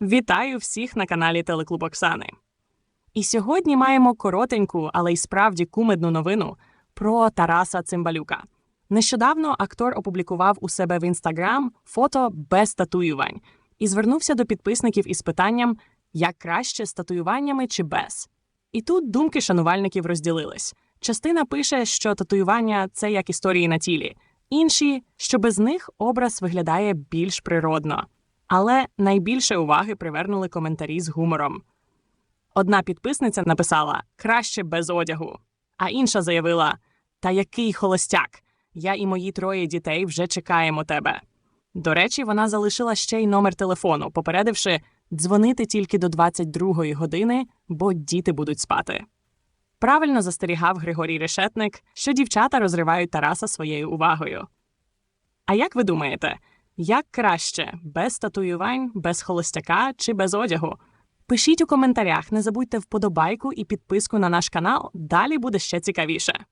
Вітаю всіх на каналі Телеклуб Оксани. І сьогодні маємо коротеньку, але й справді кумедну новину про Тараса Цимбалюка. Нещодавно актор опублікував у себе в інстаграм фото без татуювань і звернувся до підписників із питанням, як краще з татуюваннями чи без. І тут думки шанувальників розділились. Частина пише, що татуювання це як історії на тілі, інші, що без них образ виглядає більш природно. Але найбільше уваги привернули коментарі з гумором. Одна підписниця написала краще без одягу, а інша заявила: Та який холостяк! Я і мої троє дітей вже чекаємо тебе. До речі, вона залишила ще й номер телефону, попередивши дзвонити тільки до 22-ї години, бо діти будуть спати. Правильно застерігав Григорій Решетник, що дівчата розривають Тараса своєю увагою. А як ви думаєте, як краще без татуювань, без холостяка чи без одягу? Пишіть у коментарях, не забудьте вподобайку і підписку на наш канал. Далі буде ще цікавіше.